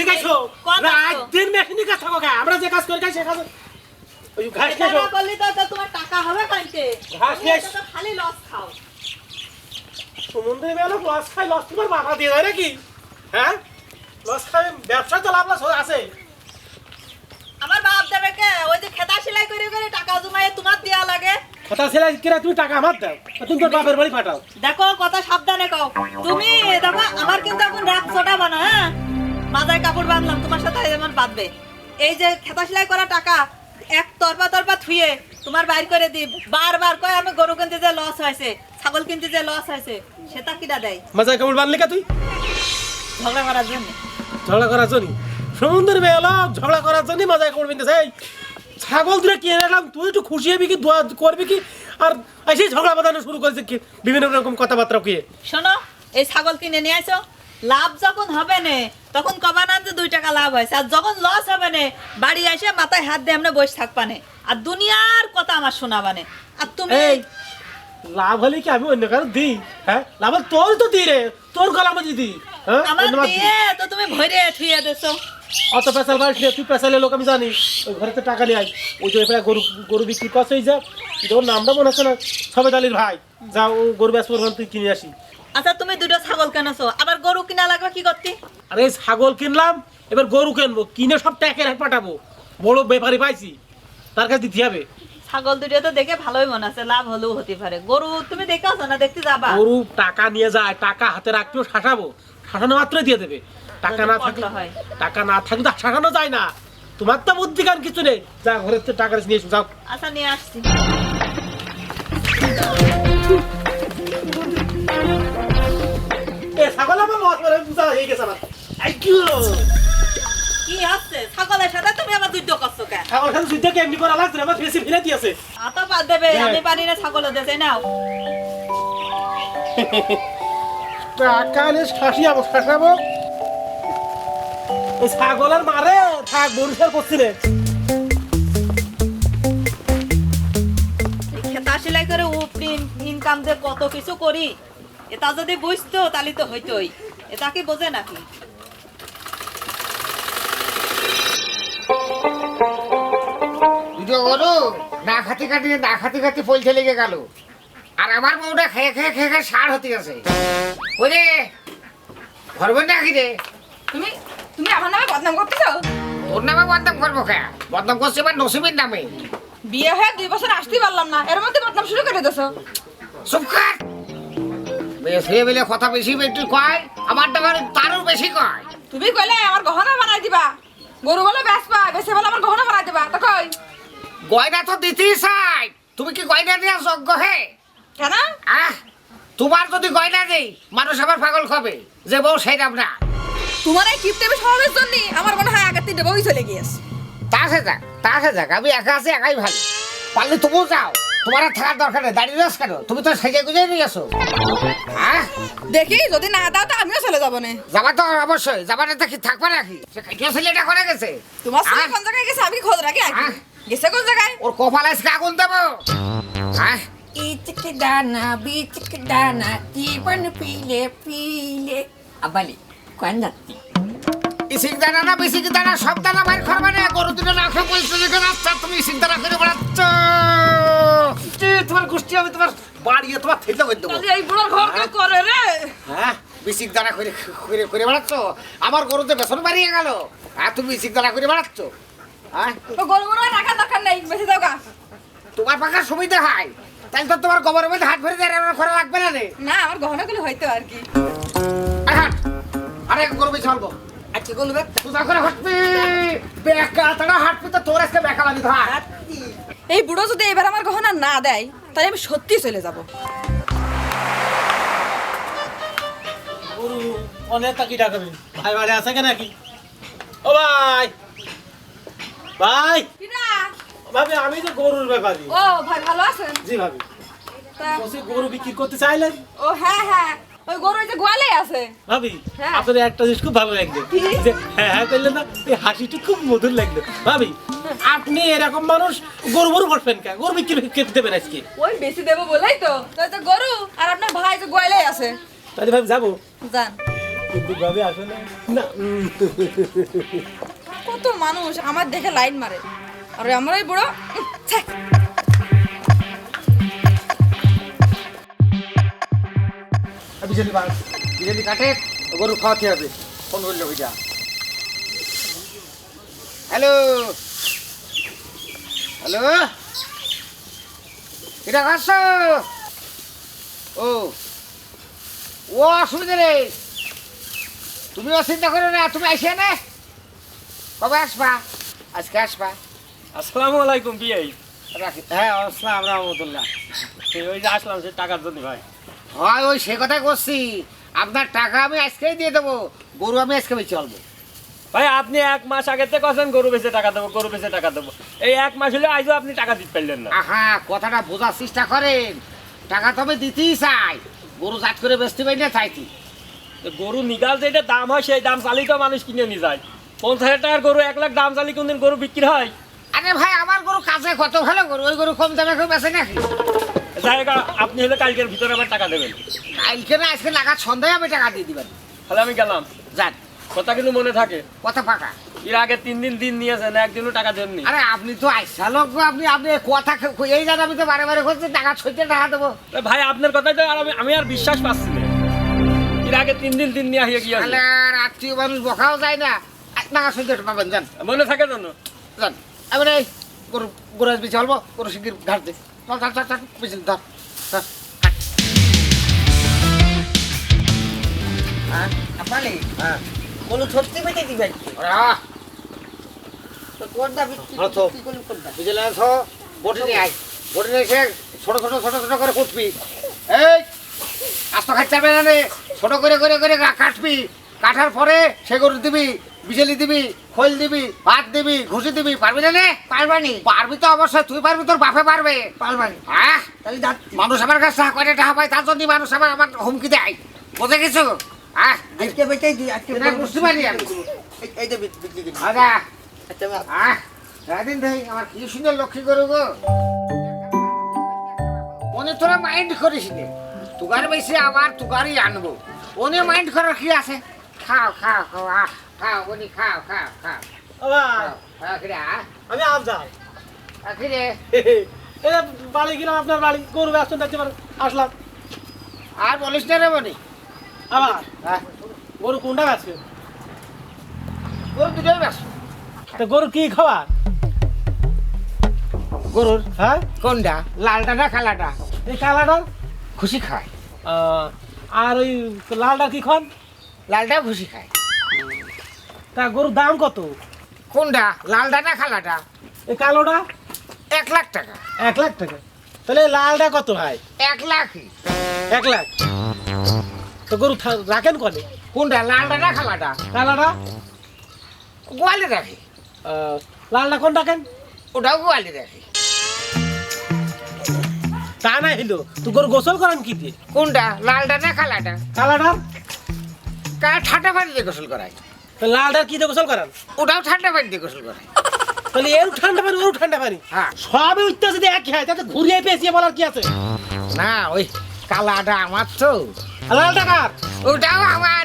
এদিকে এসো রাত দিন মেশিনে কাজ থাকো কে? আমরা যে কাজ করে খাই সে কাজ ওই ঘাস করলে তো তো তোমার টাকা হবে ঘাস খালি লস খাও। সমুদ্রে বেলা লস খাই লস তোমার মাথা দিয়ে যায় নাকি? হ্যাঁ? লস খাই ব্যবসা তো লাভ লস আছে। আমার বাপ দেবে কে ওই যে খেতা সেলাই করে করে টাকা জমায়ে তোমার দেয়া লাগে। কথা ছেলে কিরা তুমি টাকা আমার দাও তুমি তোর বাপের বাড়ি পাঠাও। দেখো কথা সাবধানে কও। তুমি দেখো আমার কিন্তু এখন রাত ছটা বানা হ্যাঁ? মাথায় কাপড় বাঁধলাম তোমার সাথে যেমন বাঁধবে। এই যে খেতা সেলাই করা টাকা এক তরপা তরপা থুয়ে তোমার বাইর করে দি বারবার কয় আমি গরু কিনতে যে লস হয়েছে ছাগল কিনতে যে লস হয়েছে সেটা কিনা দেয়? মজা কাপড় বানলি কা তুই? ঝগড়া করার জন্য। ঝগড়া করার জন্য? সমুদ্রের বেলা ঝগড়া করার জন্য মজা কাপড় না সেই ছাগল দূরে কিনে রাখলাম তুই একটু খুশি হবি কি দোয়া করবি কি? আর এসে ঝগড়া বাঁধানো শুরু করেছে কি? বিভিন্ন রকম কথাবার্তা কি শোনো এই ছাগল কিনে নিয়ে আসো। লাভ যখন হবে না তখন কবা না যে দুই টাকা লাভ হয়েছে। আর যখন লস হবে না বাড়ি এসে মাথায় হাত দিয়ে আমরা বসে থাকবানে আর দুনিয়ার কথা আমার শোনাবানে আর তুমি লাভ হলে কি আমি অন্য কারও দিই? হ্যাঁ? লাভ তোর তো দিই রে। তোর গলা মধ্যে দিই হ্যাঁ? আমার। দিয়ে তো তুমি ভরে থুয়ে দেছো। অত পেশাল তুই পেশালের লোক আমি জানি। ওই ঘরে তো টাকা নিয়ে ওই যে এবার গরু গরু বিক্রি করছে ওই যা তোর নামটা মনে হচ্ছে না? সবেদ আলীর ভাই। যা ও গরু ব্যস্ত তুই কিনে আসি। আচ্ছা তুমি দুটো কেনছো আবার গরু কিনা লাগবে কি করতে? আরে ছাগল কিনলাম এবার গরু কিনবো কিনে সব ট্যাকের হাট পাঠাবো। বড় ব্যাপারী পাইছি তার কাছে দিতে হবে। ছাগল দুটো তো দেখে ভালোই মনে আছে লাভ হলেও হতে পারে। গরু তুমি দেখে আসো না দেখতে যাবা? গরু টাকা নিয়ে যায় টাকা হাতে রাখতেও শাসাবো। শাসানো মাত্রই দিয়ে দেবে। টাকা না থাকলে হয়। টাকা না থাকলে তো শাসানো যায় না। তোমার তো বুদ্ধি জ্ঞান কিছু নেই। যা ঘরে টাকা নিয়ে এসো যাও। আচ্ছা নিয়ে আসছি। ছাগল আমার লস করে বুঝা হয়ে গেছে আমার। আই কি হচ্ছে ছাগলের সাথে তুমি আবার যুদ্ধ করছ কেন? ছাগল খালি যুদ্ধ কেমনি করা লাগছে আমার বেশি ফেলে দিয়েছে। আতা বাদ দেবে। আমি পারি না ছাগল দেশে নাও টাকা শাসিয়াবো শাসাবো ওই ছাগলের মারে থাক বরিশাল করছি রে। খেতা সেলাই করে উপরি ইনকাম কত কিছু করি এটা যদি বুঝতো তাহলে তো হইতোই। এটা কি বোঝে নাকি? না খাতে খাতে না খাতে খাতে পলছে লেগে গেল। আর আমার বউটা খেয়ে খেয়ে খেয়ে খেয়ে সার হতে গেছে। ওরে ভরবেন না কি রে তুমি তুমি আমার নামে বদনাম করতেছো? তোর নামে বদনাম করব কে? বদনাম করছে এবার নসিবের নামে। বিয়ে হয়ে দুই বছর আসতেই পারলাম না। এর মধ্যে বদনাম শুরু করে দিছো চুপ কর। বেশ হয়ে বেলে কথা বেশি একটু কয়? আমার টাকা তারও বেশি কয়। তুমি কইলে আমার গহনা বানাই দিবা। গরু বলে বেচবা বেচে বলে আমার গহনা বানাই দিবা। তো কই? গয়না তো দিতেই চাই। তুমি কি গয়না দেওয়ার যোগ্য হে? কেন? আহ তোমার যদি গয়না দেই মানুষ আবার পাগল খাবে। যে বউ সেইরাম না। তোমার এই কিপটেপে স্বভাবের জন্য আমার মনে হয় আগের তিনটে বই চলে গিয়েছে। তা সে যাক তা সে যাক আমি একা আছি একাই ভালো। পারলে তুমিও যাও। তোমার আর থাকার দরকার নেই। দাঁড়িয়ে আস কেন? তুমি তো সেজে গুজে নিয়ে আসো হ্যাঁ? দেখি যদি না দাও তো আমিও চলে যাব না। যাবা তো অবশ্যই। যাবা না দেখি থাকবে নাকি? সে কাটিয়া ছেলেটা করে গেছে? তোমার ছেলে কোন জায়গায় গেছে? আমি খোঁজ রাখি নাকি আহ। গেছে কোন জায়গায়? ওর কপালে আজকে আগুন দেবো। হ্যাঁ? ইচক দানা বিচক দানা জীবন পিলে পিলে। আবালি কোন যাত্রী ইসিক দানা না বেশি দানা সব দানা বাইর করবে না গরু দুটো না খেয়ে যে আচ্ছা তুমি ইসিক দানা করে বেড়াচ্ছ তোমার গোষ্ঠী আমি তোমার বাড়িয়ে তোমার থেলে করে দেবো। এই বুড়োর ঘর কে করে রে। হ্যাঁ বিসিক দানা করে করে করে বেড়াচ্ছ? আমার গরুতে বেসন বাড়িয়ে গেল। আর তুমি বিসিক দানা করে বেড়াচ্ছ। হ্যাঁ? গরু হয় রাখার দরকার নেই বেশি দাও গা। তোমার পাখার সুবিধা হয়। তাহলে তো তোমার গোবরের মধ্যে হাত ভরে দেয় করা লাগবে না রে। না আমার গহনাগুলো হয়তো আর কি। আর আরে গরু বেশি চলবো আজকে গরু বে পূজা করে হাঁটবি। বেকা তারা হাঁটবি তো তোর আজকে বেকা লাগি ধর। এই বুড়ো যদি এবার আমার গহনা না দেয় তাহলে আমি সত্যি চলে যাব। গরু অনেক ভাই বাড়ি আছে কেন নাকি? ও ভাই! ভাই! ভাবি আমি তো গরুর ব্যাপারী ও ভাই ভালো আছেন? জি ভাবি। গরু বিক্রি করতে চাইলেন? ও হ্যাঁ হ্যাঁ। ওই গরু যে গোয়ালে আছে। ভাবি হ্যাঁ। আপনার একটা জিনিস খুব ভালো লাগল? যে হ্যাঁ হ্যাঁ করলেন না এই হাসিটা খুব মধুর লাগল। ভাবি আপনি এরকম মানুষ গরু গরু করবেন কে গরু বিক্রি দেবেন আজকে? ওই বেশি দেবো বলেই তো। তো ওই তো গরু আর আপনার ভাই যে গোয়ালে আছে। তাহলে ভাবি যাব। যান। কিন্তু ভাবে আসলে না কত মানুষ আমার দেখে লাইন মারে। আর আমরাই বুড়ো। বিজেলি বাস বিজেলি কাটে গরু খাওয়াতে হবে। ফোন করলে ওইটা হ্যালো? হ্যালো? এটা কাছ ও। ও অসুবিধা নেই। তুমিও চিন্তা করো না তুমি আইসে না। কবে আসবা? আজকে আসবা। আসসালামু আলাইকুম বিআই। রাখি হ্যাঁ আসসালাম রহমতুল্লাহ। ওই যে আসলাম সে টাকার জন্য ভাই। হয় ওই সে কথাই করছি। আপনার টাকা আমি আজকেই দিয়ে দেবো। গরু আমি আজকে বেঁচে চলবো ভাই আপনি এক মাস আগে থেকে কথা গরু বেচে টাকা দেবো গরু বেচে টাকা দেবো। এই এক মাস হলে আজও আপনি টাকা দিতে পারলেন না। আহা কথাটা বোঝার চেষ্টা করেন। টাকা তো আমি দিতেই চাই। গরু জাত করে বেচতে পারি না চাইতি। তো গরু নিগাল যেটা দাম হয় সেই দাম চালি তো মানুষ কিনে নিয়ে যায়। পঞ্চাশ হাজার টাকার গরু এক লাখ দাম চালি কোনদিন গরু বিক্রি হয়। আরে ভাই আমার গরু কাজে কত ভালো গরু? ওই গরু কম দামে কেউ বেচে নাকি? জায়গা আপনি হলে কালকের ভিতরে আবার টাকা দেবেন। কালকে না আজকে সন্ধ্যায় আমি টাকা দিয়ে দিবেন। তাহলে আমি গেলাম। যান। কথা কিন্তু মনে থাকে। কথা পাকা। এর আগে তিন দিন দিন নিয়েছেন একদিনও টাকা দেননি। আরে আপনি তো আইসা লোক আপনি আপনি কথা এই জান আমি তো বারে বারে করছি টাকা ছইতে টাকা দেবো। ভাই আপনার কথাই তো আর আমি আমি আর বিশ্বাস পাচ্ছি না। এর আগে তিন দিন দিন নিয়ে হয়ে গিয়েছে তাহলে আর আত্মীয় মানুষ বকাও যায় না। টাকা ছইতে পাবেন যান। মনে থাকে জানো যান। এই গরু গরু আসবি চলবো গরু শিগগির ঘাট হ্যাঁ? আপালে হ্যাঁ। কোনো সত্যি দিবেন ছোট ছোট ছোট ছোট করে কুটবি। এই আস্ত না ছোট করে করে করে কাটবি। কাটার পরে সে গরু দিবি। বিজলি দিবি খোল দিবি ভাত দিবি ঘুষি দিবি পারবি না রে পারবানি। পারবি তো অবশ্যই তুই পারবি তোর বাপে পারবে। পারবানি। হ্যাঁ তাহলে মানুষ আমার কাছে কয়টা টাকা পায় তার জন্য মানুষ আমার আমার হুমকি দেয়। বুঝে গেছো? হ্যাঁ আজকে বেঁচে দিই আজকে বুঝতে পারি আমি। এই- বিক- বিক্রি করি আচ্ছা আহ! সারাদিন ভাই আমার কি সুন্দর লক্ষ্মী করো গো। মনে তোরা মাইন্ড করিস নে। তুগার বেশি আমার তুগারই আনব। ওনে মাইন্ড করার কি আছে? খাও খাও খাও আহ! খাও ওনি খাও খাও খাও আমি যে বাড়ি গেলাম আপনার বাড়ি গরু ব্যস্ত দেখতে পারেন আসলাম আর বলিস না রে বনি আবার হ্যাঁ গরু কোনটা আছে গরু দুটোই ব্যাস তো গরু কি খাবার গরুর হ্যাঁ কোনটা লালটা না কালাটা এই কালাটা খুশি খায় আর ওই লালটা কি খান লালটা খুশি খায় তা গরুর দাম কত? কোনটা? লালটা না খালাটা এই কালোটা? এক লাখ টাকা। এক লাখ টাকা। তাহলে লালটা কত হয় এক লাখই। এক লাখ। তো গরু রাখেন কনে? কোনটা? লালটা না খালাটা কালাটা গোয়ালে রাখি। লালটা কোন রাখেন? ওটাও গোয়ালে রাখি। তা না হইল। তো গরু গোসল করেন কি দিয়ে? কোনটা? লালটা না কালাটা কালাটা কার ঠান্ডা পানি দিয়ে গোসল করায়? তো লালটা কি দিয়ে গোসল করান? ওটাও ঠান্ডা পানি দিয়ে গোসল করে তাহলে এর ঠান্ডা পানি ওর ঠান্ডা পানি। হ্যাঁ। সবই উঠতে যদি একই হয় তাতে ঘুরিয়ে পেঁচিয়ে বলার কি আছে? না ওই কালাটা আমার তো। লালটা কার? ওটাও আমারই